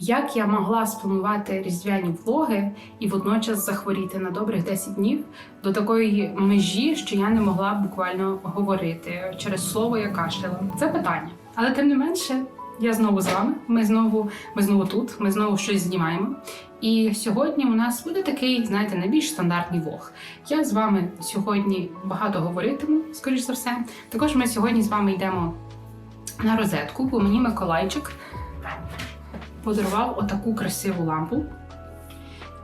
Як я могла спланувати різдвяні влоги і водночас захворіти на добрих 10 днів до такої межі, що я не могла буквально говорити через слово я кашляла? Це питання. Але тим не менше, я знову з вами. Ми знову, ми знову тут, ми знову щось знімаємо. І сьогодні у нас буде такий, знаєте, найбільш стандартний влог. Я з вами сьогодні багато говоритиму, скоріш за все. Також ми сьогодні з вами йдемо на розетку, бо мені Миколайчик подарував отаку красиву лампу.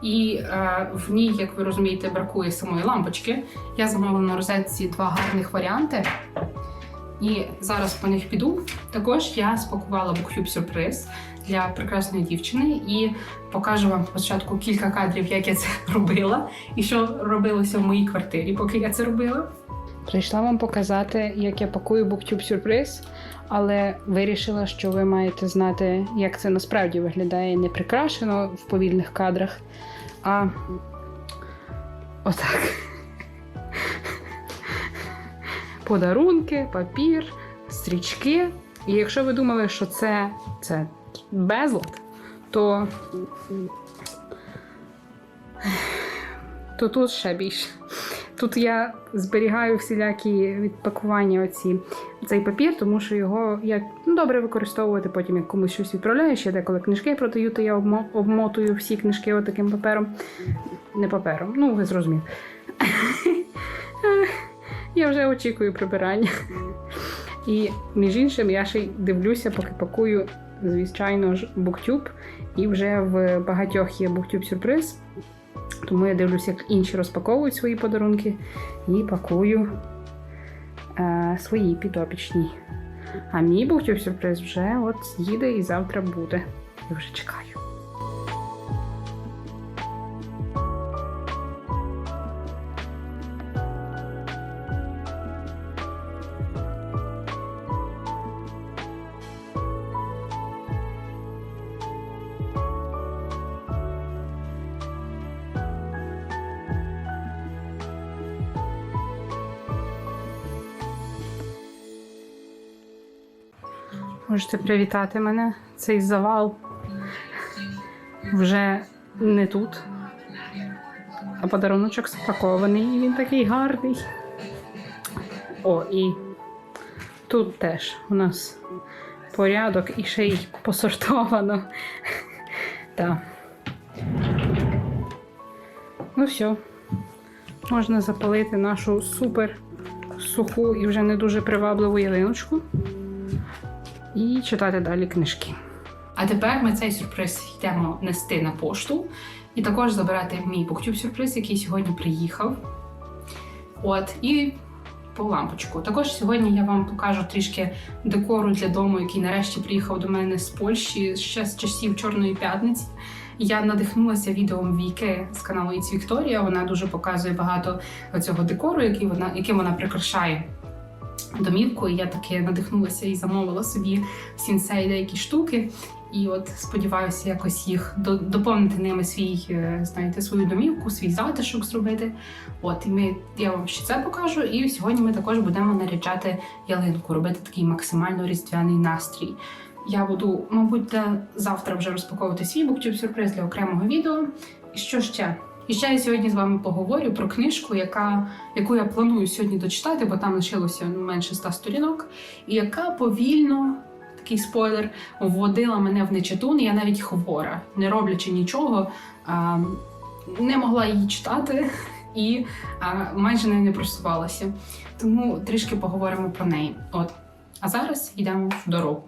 І е, в ній, як ви розумієте, бракує самої лампочки. Я замовила на розетці два гарних варіанти. І зараз по них піду. Також я спакувала BookTube сюрприз для прекрасної дівчини і покажу вам спочатку кілька кадрів, як я це робила, і що робилося в моїй квартирі, поки я це робила. Прийшла вам показати, як я пакую BookTube сюрприз, але вирішила, що ви маєте знати, як це насправді виглядає не прикрашено в повільних кадрах, а отак. Подарунки, папір, стрічки. І якщо ви думали, що це, це безлад, то, то тут ще більше. Тут я зберігаю всілякі відпакування оці цей папір, тому що його як ну, добре використовувати потім, як комусь щось відправляєш. Я деколи книжки продаю, то я обмотую всі книжки отаким папером. Не папером, ну ви зрозуміли. Я вже очікую прибирання. І між іншим, я ще й дивлюся, поки пакую, звичайно ж, BookTube. І вже в багатьох є BookTube сюрприз. Тому я дивлюся, як інші розпаковують свої подарунки і пакую е, свої підопічні. А мій був сюрприз вже от їде і завтра буде. Я вже чекаю. Можете привітати мене. Цей завал вже не тут. А подаруночок спакований, і він такий гарний. О, і тут теж у нас порядок і ще й посортовано. Так. Ну все. Можна запалити нашу супер суху і вже не дуже привабливу ялиночку і читати далі книжки. А тепер ми цей сюрприз йдемо нести на пошту і також забирати мій BookTube сюрприз, який сьогодні приїхав. От, і по лампочку. Також сьогодні я вам покажу трішки декору для дому, який нарешті приїхав до мене з Польщі ще з часів Чорної п'ятниці. Я надихнулася відео Віки з каналу It's Вікторія. Вона дуже показує багато цього декору, який вона, яким вона прикрашає домівку. І я таки надихнулася і замовила собі в сінсей деякі штуки. І от сподіваюся, якось їх до- доповнити ними свій, е, знаєте, свою домівку, свій затишок зробити. От і ми я вам ще це покажу. І сьогодні ми також будемо наряджати ялинку, робити такий максимально різдвяний настрій. Я буду, мабуть, завтра вже розпаковувати свій BookTube сюрприз для окремого відео. І що ще? І ще я сьогодні з вами поговорю про книжку, яка, яку я планую сьогодні дочитати, бо там лишилося менше ста сторінок, і яка повільно, такий спойлер, вводила мене в нечитун. Я навіть хвора, не роблячи нічого, а, не могла її читати і а, майже не просувалася. Тому трішки поговоримо про неї. От. А зараз йдемо в дорогу.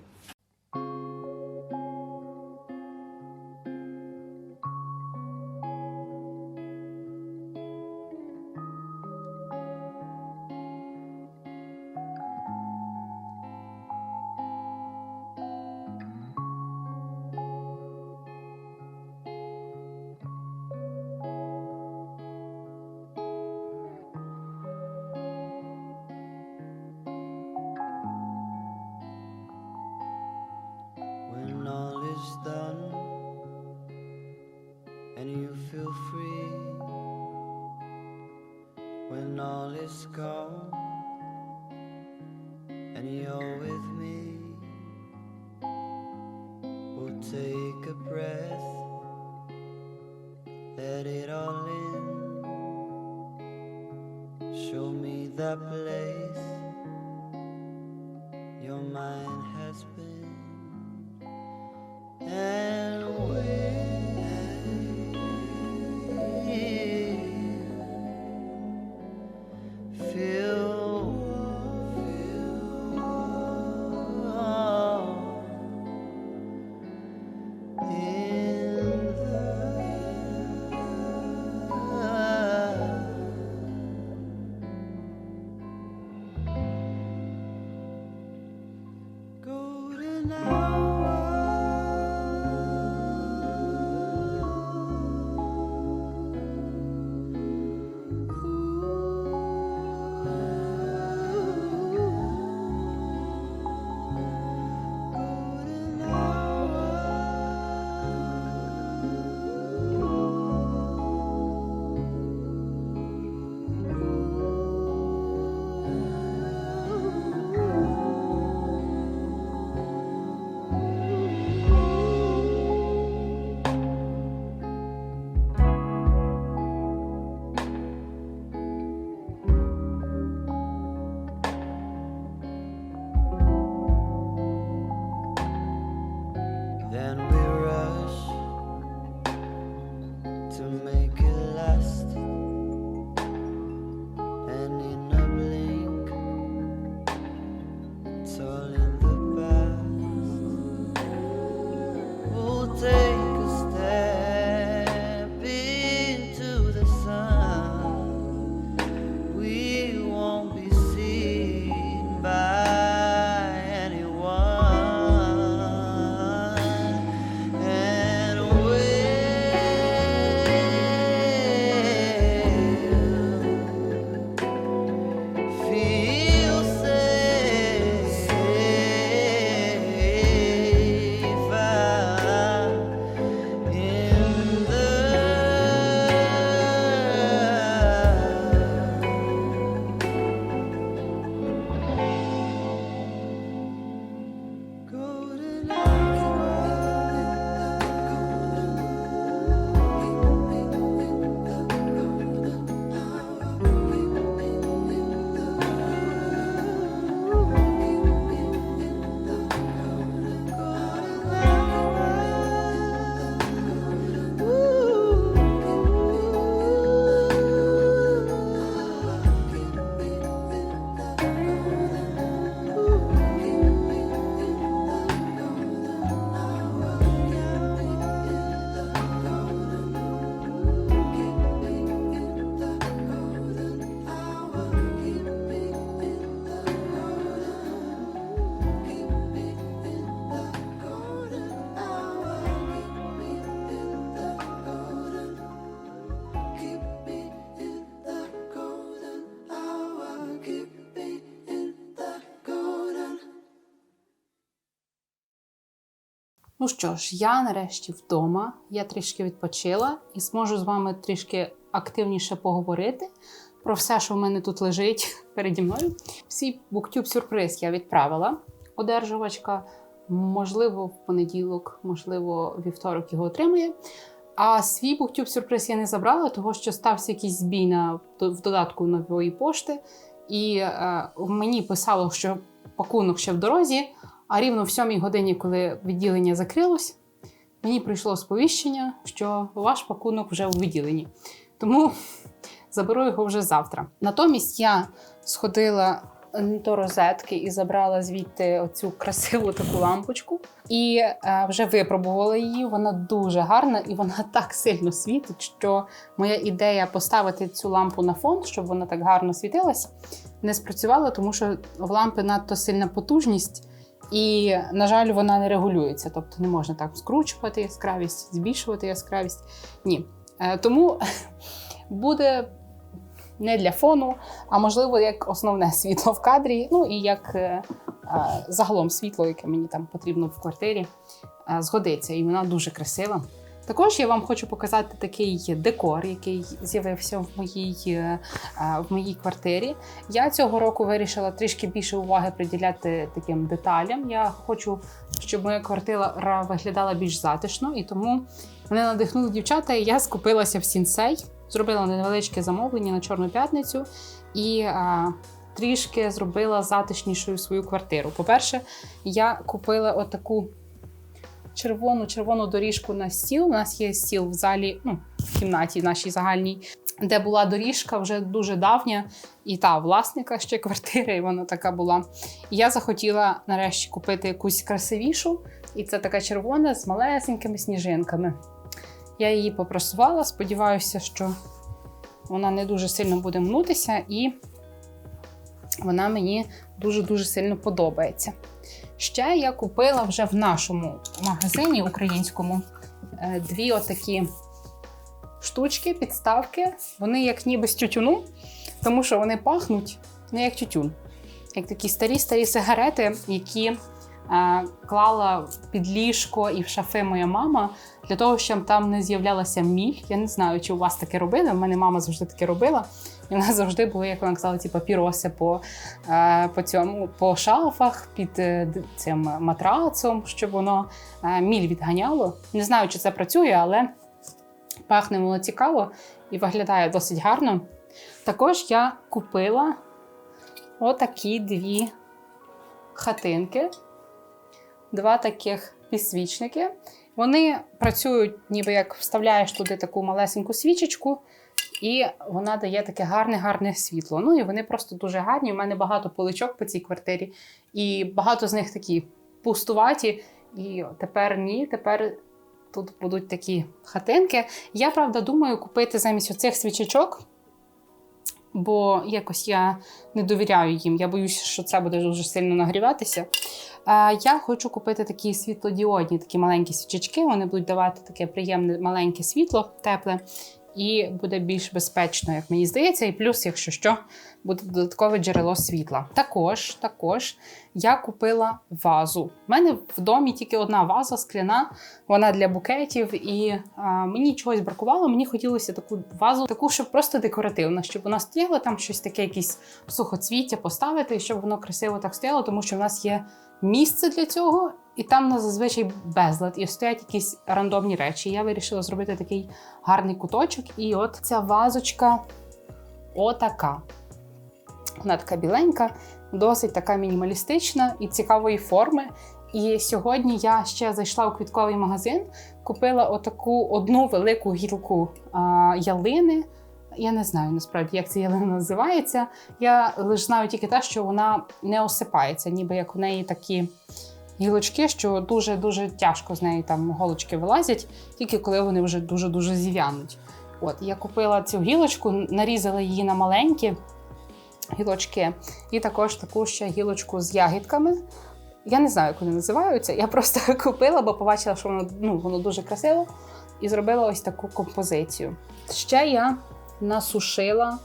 Ну що ж, я нарешті вдома, я трішки відпочила і зможу з вами трішки активніше поговорити про все, що в мене тут лежить переді мною. Всі буктюб сюрприз я відправила. Одержувачка, можливо, в понеділок, можливо, вівторок його отримує. А свій буктюб сюрприз я не забрала, тому що стався якийсь збій на, в додатку нової пошти. І е, мені писало, що пакунок ще в дорозі. А рівно в сьомій годині, коли відділення закрилось, мені прийшло сповіщення, що ваш пакунок вже у відділенні. Тому заберу його вже завтра. Натомість я сходила до розетки і забрала звідти оцю красиву таку лампочку. І е, вже випробувала її. Вона дуже гарна і вона так сильно світить, що моя ідея поставити цю лампу на фон, щоб вона так гарно світилась, не спрацювала, тому що в лампи надто сильна потужність. І, на жаль, вона не регулюється, тобто не можна так скручувати яскравість, збільшувати яскравість. Ні. Е, Тому буде не для фону, а можливо, як основне світло в кадрі, ну і як е, е, загалом світло, яке мені там потрібно в квартирі, згодиться. І вона дуже красива. Також я вам хочу показати такий декор, який з'явився в моїй, е, в моїй квартирі. Я цього року вирішила трішки більше уваги приділяти таким деталям. Я хочу, щоб моя квартира виглядала більш затишно, і тому мене надихнули дівчата, і я скупилася в сінсей, зробила невеличке замовлення на Чорну п'ятницю і трішки зробила затишнішою свою квартиру. По-перше, я купила отаку червону червону доріжку на стіл. У нас є стіл в залі, ну, в кімнаті нашій загальній, де була доріжка вже дуже давня, і та власника ще квартири, і вона така була. І я захотіла нарешті купити якусь красивішу, і це така червона з малесенькими сніжинками. Я її попросувала, сподіваюся, що вона не дуже сильно буде мнутися, і вона мені дуже-дуже сильно подобається. Ще я купила вже в нашому магазині українському е, дві отакі штучки, підставки. Вони як ніби з тютюну, тому що вони пахнуть не як тютюн, як такі старі-старі сигарети, які е, клала під ліжко і в шафи моя мама для того, щоб там не з'являлася міль. Я не знаю, чи у вас таке робили. У мене мама завжди таке робила. І в нас завжди були, як вона казала, ті папіроси по, е, по цьому по шафах під е, цим матрацом, щоб воно е, міль відганяло. Не знаю, чи це працює, але пахне воно цікаво і виглядає досить гарно. Також я купила отакі дві хатинки, два таких підсвічники. Вони працюють, ніби як вставляєш туди таку малесеньку свічечку, і вона дає таке гарне, гарне світло. Ну і вони просто дуже гарні. У мене багато поличок по цій квартирі, і багато з них такі пустуваті. І тепер ні, тепер тут будуть такі хатинки. Я правда думаю купити замість оцих свічечок, бо якось я не довіряю їм. Я боюся, що це буде дуже сильно нагріватися. Я хочу купити такі світлодіодні, такі маленькі свічечки. Вони будуть давати таке приємне маленьке світло, тепле, і буде більш безпечно, як мені здається. І плюс, якщо що, буде додаткове джерело світла. Також, також я купила вазу. У мене в домі тільки одна ваза скляна, вона для букетів, і а, мені чогось бракувало. Мені хотілося таку вазу, таку, щоб просто декоративна, щоб вона стояла там щось таке, якісь сухоцвіття поставити, і щоб воно красиво так стояло, тому що в нас є місце для цього, і там у нас зазвичай безлад, і стоять якісь рандомні речі. Я вирішила зробити такий гарний куточок. І от ця вазочка отака. Вона така біленька, досить така мінімалістична і цікавої форми. І сьогодні я ще зайшла у квітковий магазин, купила отаку одну велику гілку а, ялини. Я не знаю насправді, як ця ялина називається. Я лише знаю тільки те, що вона не осипається, ніби як у неї такі гілочки, що дуже-дуже тяжко з неї там голочки вилазять, тільки коли вони вже дуже-дуже зів'януть. От я купила цю гілочку, нарізала її на маленькі гілочки, і також таку ще гілочку з ягідками. Я не знаю, як вони називаються. Я просто купила, бо побачила, що воно, ну, воно дуже красиво, і зробила ось таку композицію. Ще я насушила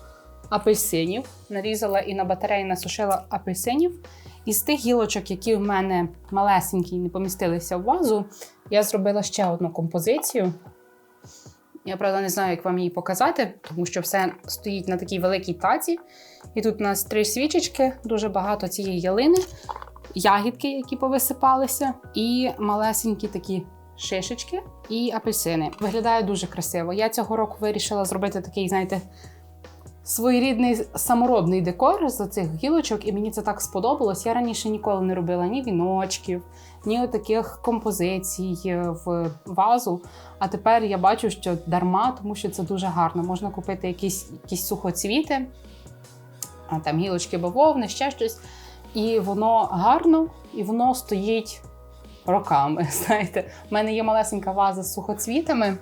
апельсинів, нарізала і на батареї насушила апельсинів. Із тих гілочок, які в мене малесенькі не помістилися в вазу, я зробила ще одну композицію. Я правда не знаю, як вам її показати, тому що все стоїть на такій великій таці. І тут у нас три свічечки, дуже багато цієї ялини, ягідки, які повисипалися, і малесенькі такі шишечки і апельсини. Виглядає дуже красиво. Я цього року вирішила зробити такий, знаєте, своєрідний саморобний декор з цих гілочок, і мені це так сподобалось. Я раніше ніколи не робила ні віночків, ні таких композицій в вазу. А тепер я бачу, що дарма, тому що це дуже гарно. Можна купити якісь, якісь сухоцвіти, а там гілочки бавовни, ще щось. І воно гарно, і воно стоїть роками. Знаєте, у мене є малесенька ваза з сухоцвітами.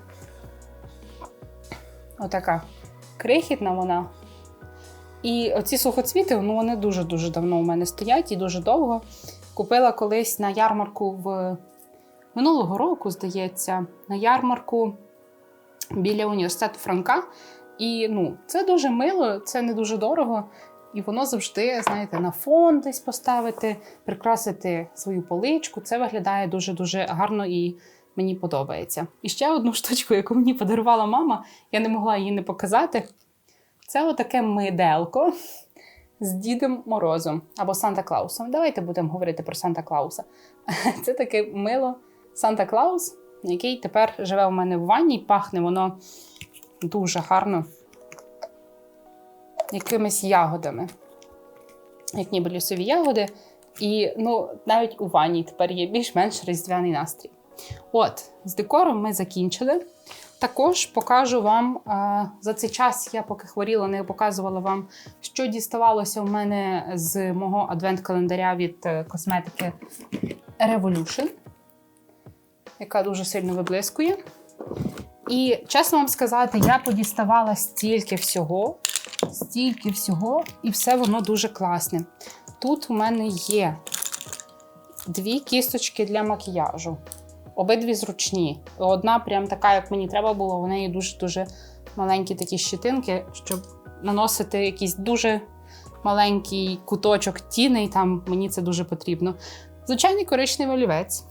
Отака крихітна вона. І оці сухоцвіти, ну вони дуже-дуже давно у мене стоять і дуже довго. Купила колись на ярмарку в минулого року, здається, на ярмарку біля університету Франка. І ну, це дуже мило, це не дуже дорого. І воно завжди, знаєте, на фон десь поставити, прикрасити свою поличку. Це виглядає дуже-дуже гарно і мені подобається. І ще одну штучку, яку мені подарувала мама, я не могла її не показати. Це отаке миделко з Дідом Морозом або Санта Клаусом. Давайте будемо говорити про Санта Клауса. Це таке мило Санта Клаус, який тепер живе у мене в ванні, пахне воно дуже гарно якимись ягодами, як ніби лісові ягоди. І ну, навіть у ванні тепер є більш-менш різдвяний настрій. От, з декором ми закінчили. Також покажу вам е, за цей час, я поки хворіла, не показувала вам, що діставалося в мене з мого адвент-календаря від е, косметики Revolution, яка дуже сильно виблискує. І чесно вам сказати, я подіставала стільки всього, стільки всього, і все воно дуже класне. Тут у мене є дві кісточки для макіяжу. Обидві зручні. Одна прям така, як мені треба було, у неї дуже-дуже маленькі такі щитинки, щоб наносити якийсь дуже маленький куточок тіни, і там мені це дуже потрібно. Звичайний коричневий олівець,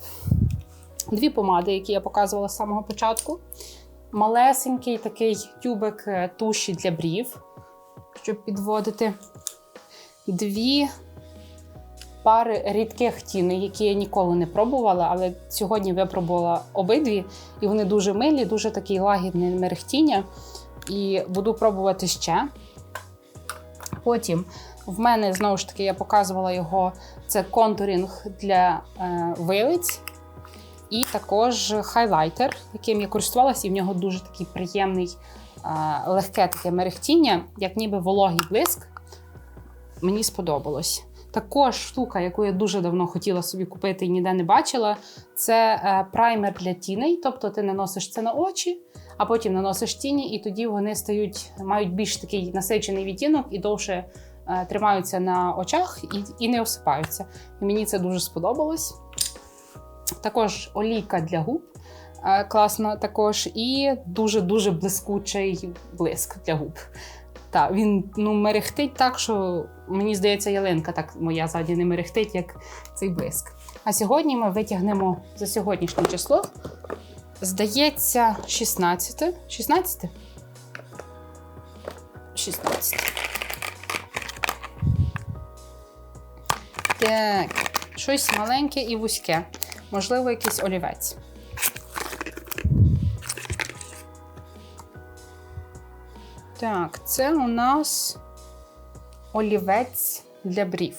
дві помади, які я показувала з самого початку. Малесенький такий тюбик е, туші для брів, щоб підводити. Дві пари рідких тіней, які я ніколи не пробувала, але сьогодні випробувала обидві, і вони дуже милі, дуже такі лагідне мерехтіння. І буду пробувати ще. Потім в мене знову ж таки я показувала його. Це контурінг для е, вилиць. І також хайлайтер, яким я користувалася, і в нього дуже такий приємний, е, легке таке мерехтіння, як ніби вологий блиск. Мені сподобалось. Також штука, яку я дуже давно хотіла собі купити і ніде не бачила, це е, праймер для тіней. Тобто ти наносиш це на очі, а потім наносиш тіні, і тоді вони стають, мають більш такий насичений відтінок і довше е, тримаються на очах і, і не осипаються. І мені це дуже сподобалось. Також олійка для губ. е, Класна також, і дуже-дуже блискучий блиск для губ. Так, він ну, мерехтить так, що мені здається, ялинка так моя ззаді не мерехтить, як цей блиск. А сьогодні ми витягнемо за сьогоднішнє число. Здається, 16. 16? 16. Так, щось маленьке і вузьке. Можливо, якийсь олівець. Так, це у нас олівець для брів.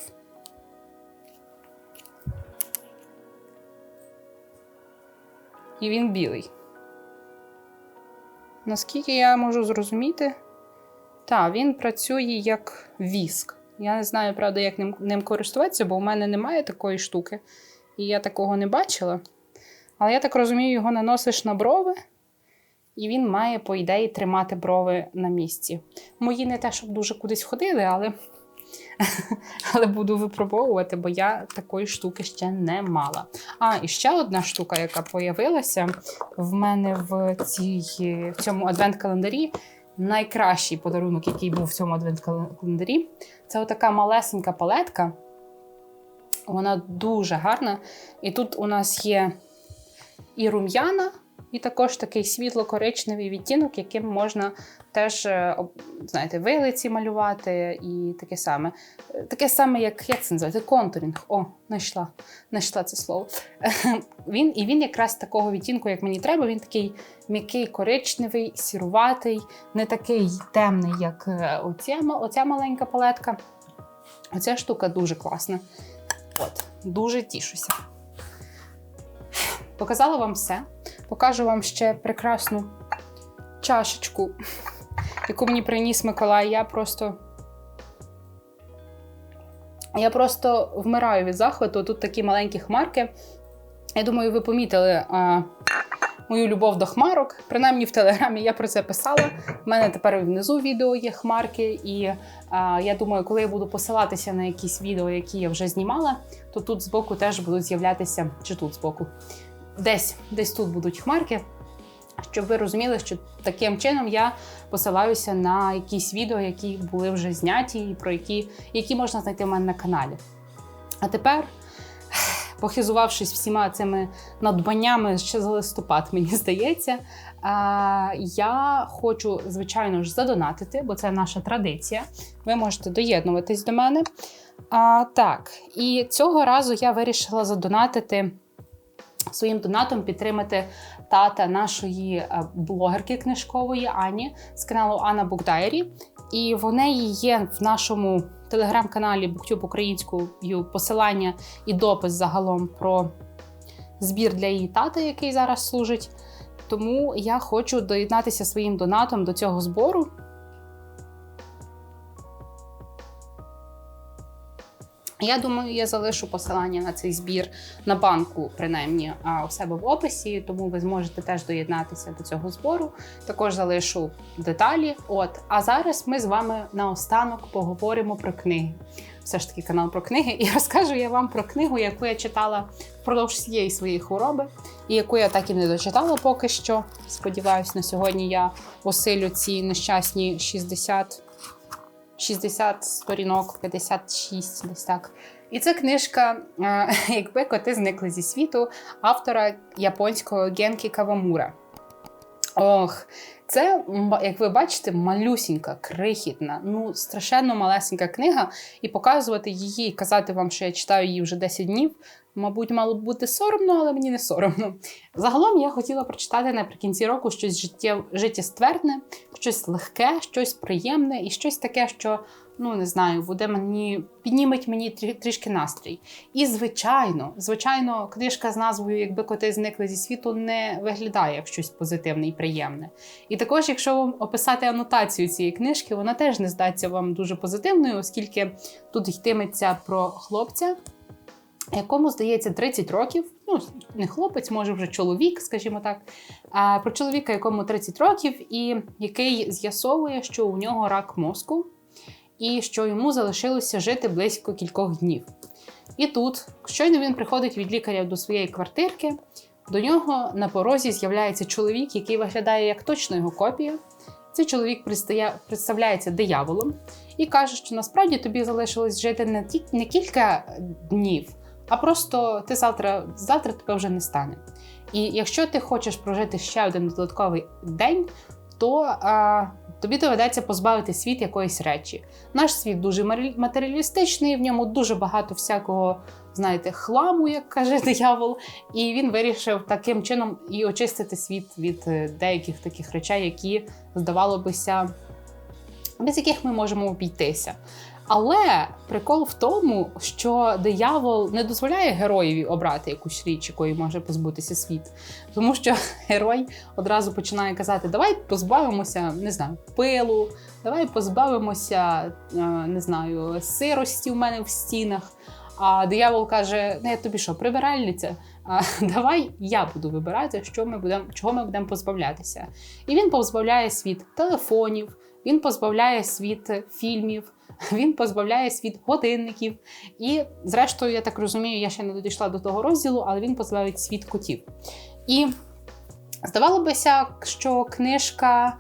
І він білий. Наскільки я можу зрозуміти, так, він працює як віск. Я не знаю, правда, як ним, ним користуватися, бо у мене немає такої штуки, і я такого не бачила. Але я так розумію, його наносиш на брови, і він має, по ідеї, тримати брови на місці. Мої не те, щоб дуже кудись ходили, але, але буду випробовувати, бо я такої штуки ще не мала. А, і ще одна штука, яка появилася в мене в, цій, в цьому адвент-календарі. Найкращий подарунок, який був в цьому адвент-календарі, це отака малесенька палетка. Вона дуже гарна. І тут у нас є і рум'яна, і також такий світло-коричневий відтінок, яким можна теж, е, знаєте, вилиці малювати і таке саме. Е, Таке саме, як, як це називається? Контурінг. О, знайшла, знайшла це слово. Він, і він якраз такого відтінку, як мені треба, він такий м'який, коричневий, сіруватий, не такий темний, як е, оця, оця маленька палетка. Оця штука дуже класна. От, дуже тішуся. Показала вам все. Покажу вам ще прекрасну чашечку, яку мені приніс Миколай. Я просто. Я просто вмираю від захвату. Тут такі маленькі хмарки. Я думаю, ви помітили а, мою любов до хмарок. Принаймні в телеграмі я про це писала. У мене тепер внизу відео є хмарки, і а, я думаю, коли я буду посилатися на якісь відео, які я вже знімала, то тут збоку теж будуть з'являтися, чи тут збоку, десь, десь тут будуть хмарки. Щоб ви розуміли, що таким чином я посилаюся на якісь відео, які були вже зняті, і про які, які можна знайти в мене на каналі. А тепер похизувавшись всіма цими надбаннями ще за листопад, мені здається. Я хочу, звичайно ж, задонатити, бо це наша традиція. Ви можете доєднуватись до мене. А, так, і цього разу я вирішила задонатити своїм донатом підтримати тата нашої е, блогерки книжкової Ані з каналу Анна Букдайрі. І в неї є в нашому телеграм-каналі Буктюб українською посилання і допис загалом про збір для її тата, який зараз служить. Тому я хочу доєднатися своїм донатом до цього збору. Я думаю, я залишу посилання на цей збір на банку, принаймні, у себе в описі, тому ви зможете теж доєднатися до цього збору. Також залишу деталі. От, а зараз ми з вами наостанок поговоримо про книги. Все ж таки канал про книги, і розкажу я вам про книгу, яку я читала впродовж всієї своєї хвороби, і яку я так і не дочитала поки що. Сподіваюсь, на сьогодні я осилю ці нещасні 60 60 сторінок, 56, десь так. І це книжка е, Якби коти зникли зі світу автора японського Генкі Кавамура. Ох, це, як ви бачите, малюсінька, крихітна, ну страшенно малесенька книга, і показувати її, казати вам, що я читаю її вже 10 днів, мабуть, мало б бути соромно, але мені не соромно. Загалом я хотіла прочитати наприкінці року щось життєв... життєствердне, щось легке, щось приємне і щось таке, що, ну не знаю, буде мені підніметь мені трі- трішки настрій. І звичайно, звичайно, книжка з назвою Якби коти зникли зі світу не виглядає як щось позитивне і приємне. І також, якщо вам описати анотацію цієї книжки, вона теж не здаться вам дуже позитивною, оскільки тут йтиметься про хлопця, якому здається 30 років. Ну, не хлопець, може вже чоловік, скажімо так. А про чоловіка, якому 30 років, і який з'ясовує, що у нього рак мозку, і що йому залишилося жити близько кількох днів. І тут, щойно він приходить від лікаря до своєї квартирки, до нього на порозі з'являється чоловік, який виглядає як точно його копія. Цей чоловік представляється дияволом і каже, що насправді тобі залишилось жити не кілька днів, а просто ти завтра, завтра тебе вже не стане. І якщо ти хочеш прожити ще один додатковий день, то а, тобі доведеться позбавити світ якоїсь речі. Наш світ дуже матеріалістичний, в ньому дуже багато всякого, знаєте, хламу, як каже диявол. І він вирішив таким чином і очистити світ від е, деяких таких речей, які, здавало бися, без яких ми можемо обійтися. Але прикол в тому, що диявол не дозволяє героєві обрати якусь річ, якої може позбутися світ. Тому що герой одразу починає казати: давай позбавимося, не знаю, пилу, давай позбавимося, е, не знаю, сирості в мене в стінах. А диявол каже: не тобі що, прибиральниця? А, давай я буду вибирати, що ми будемо, чого ми будемо позбавлятися. І він позбавляє світ телефонів, він позбавляє світ фільмів, він позбавляє світ годинників. І, зрештою, я так розумію, я ще не дійшла до того розділу, але він позбавить світ котів. І здавало бися, що книжка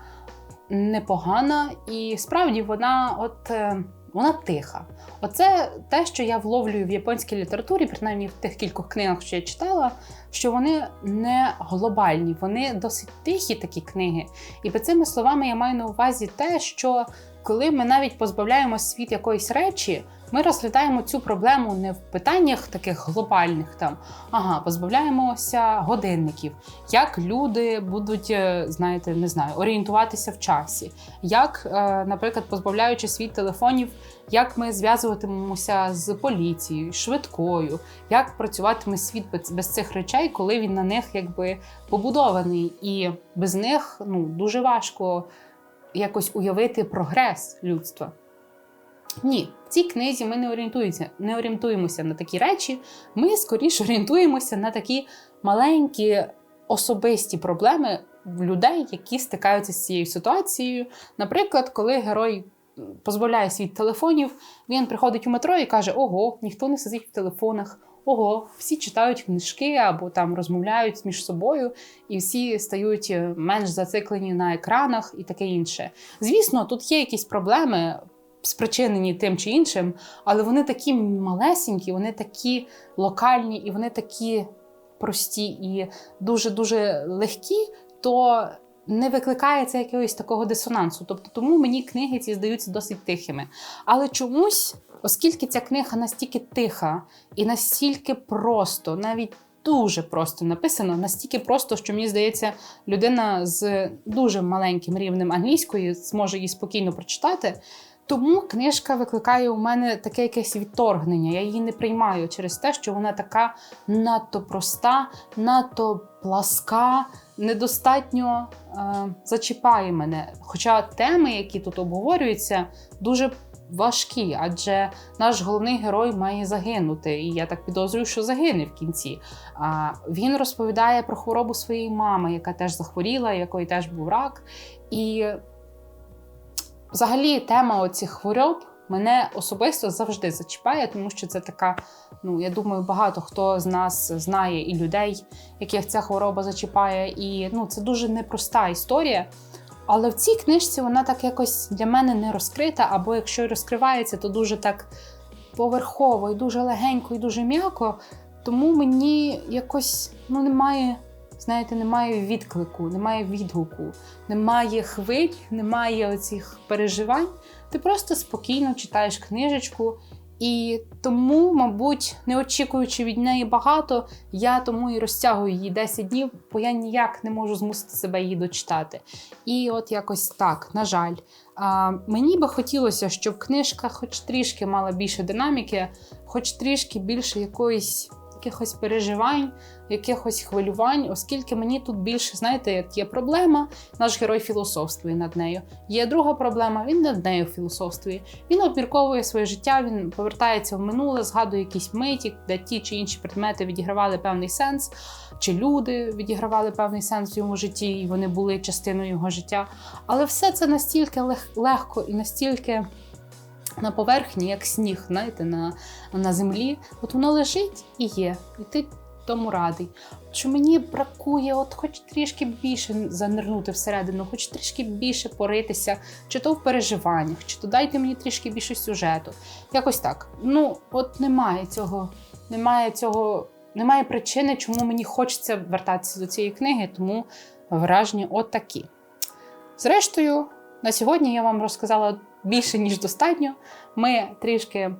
непогана, і справді вона от. е, Вона тиха. Оце те, що я вловлюю в японській літературі, принаймні в тих кількох книгах, що я читала, що вони не глобальні, вони досить тихі такі книги. І під цими словами я маю на увазі те, що коли ми навіть позбавляємо світ якоїсь речі, ми розглядаємо цю проблему не в питаннях таких глобальних, там ага, позбавляємося годинників, як люди будуть, е, знаєте, не знаю, орієнтуватися в часі, як, е, наприклад, позбавляючи світ телефонів, як ми зв'язуватимемося з поліцією, швидкою, як працюватиме світ без, цих речей, коли він на них якби побудований, і без них ну дуже важко якось уявити прогрес людства. Ні, в цій книзі ми не орієнтуємося, не орієнтуємося на такі речі. Ми скоріше орієнтуємося на такі маленькі особисті проблеми людей, які стикаються з цією ситуацією. Наприклад, коли герой позбавляє світ телефонів, він приходить у метро і каже: Ого, ніхто не сидить в телефонах. Ого, всі читають книжки або там розмовляють між собою, і всі стають е, менш зациклені на екранах і таке інше. Звісно, тут є якісь проблеми спричинені тим чи іншим, але вони такі малесенькі, вони такі локальні і вони такі прості і дуже-дуже легкі, то не викликає це якогось такого дисонансу. Тобто, тому мені книги ці здаються досить тихими. Але чомусь, оскільки ця книга настільки тиха і настільки просто, навіть дуже просто написано, настільки просто, що мені здається, людина з дуже маленьким рівнем англійської зможе її спокійно прочитати. Тому книжка викликає у мене таке якесь відторгнення. Я її не приймаю через те, що вона така надто проста, надто пласка, недостатньо е, зачіпає мене. Хоча теми, які тут обговорюються, дуже важкі, адже наш головний герой має загинути. І я так підозрюю, що загине в кінці. А, він розповідає про хворобу своєї мами, яка теж захворіла, якої теж був рак. І взагалі тема оцих хвороб мене особисто завжди зачіпає, тому що це така, ну я думаю, багато хто з нас знає і людей, яких ця хвороба зачіпає. І ну, це дуже непроста історія. Але в цій книжці вона так якось для мене не розкрита, або якщо розкривається, то дуже так поверхово і дуже легенько, і дуже м'яко. Тому мені якось ну, немає, знаєте, немає відклику, немає відгуку, немає хвиль, немає оцих переживань. Ти просто спокійно читаєш книжечку. І тому, мабуть, не очікуючи від неї багато, я тому і розтягую її 10 днів, бо я ніяк не можу змусити себе її дочитати. І от якось так, на жаль. А, мені би хотілося, щоб книжка хоч трішки мала більше динаміки, хоч трішки більше якоїсь якихось переживань, якихось хвилювань, оскільки мені тут більше, знаєте, як є проблема, наш герой філософствує над нею. Є друга проблема, він над нею філософствує. Він обмірковує своє життя, він повертається в минуле, згадує якісь миті, де ті чи інші предмети відігравали певний сенс, чи люди відігравали певний сенс в його житті, і вони були частиною його життя. Але все це настільки лег- легко і настільки. На поверхні, як сніг, знаєте, на, на землі, от воно лежить і є, і ти тому радий. Що мені бракує, от хоч трішки більше занирнути всередину, хоч трішки більше поритися, чи то в переживаннях, чи то дайте мені трішки більше сюжету. Якось так. Ну, от немає цього, немає цього, немає причини, чому мені хочеться вертатися до цієї книги, тому враження от такі. Зрештою, на сьогодні я вам розказала більше, ніж достатньо. Ми трішки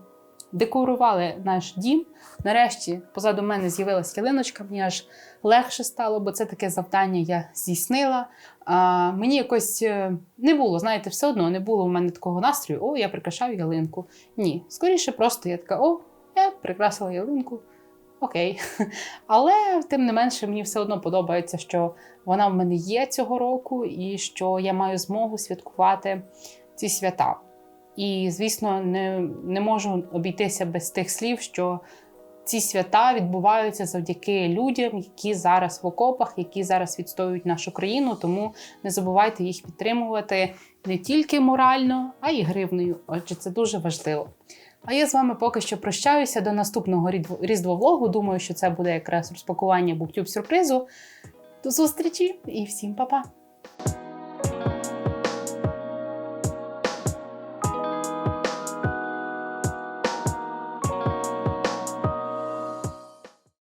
декорували наш дім. Нарешті позаду мене з'явилася ялиночка, мені аж легше стало, бо це таке завдання я здійснила. А, мені якось е, не було, знаєте, все одно не було у мене такого настрою, о, я прикрашаю ялинку. Ні, скоріше, просто я така, о, я прикрасила ялинку. Окей. Але тим не менше, мені все одно подобається, що вона в мене є цього року, і що я маю змогу святкувати ці свята. І, звісно, не, не можу обійтися без тих слів, що ці свята відбуваються завдяки людям, які зараз в окопах, які зараз відстоюють нашу країну. Тому не забувайте їх підтримувати не тільки морально, а й гривнею. Отже, це дуже важливо. А я з вами поки що прощаюся до наступного різдво- різдвовлогу. Думаю, що це буде якраз розпакування буктюб сюрпризу. До зустрічі і всім па-па!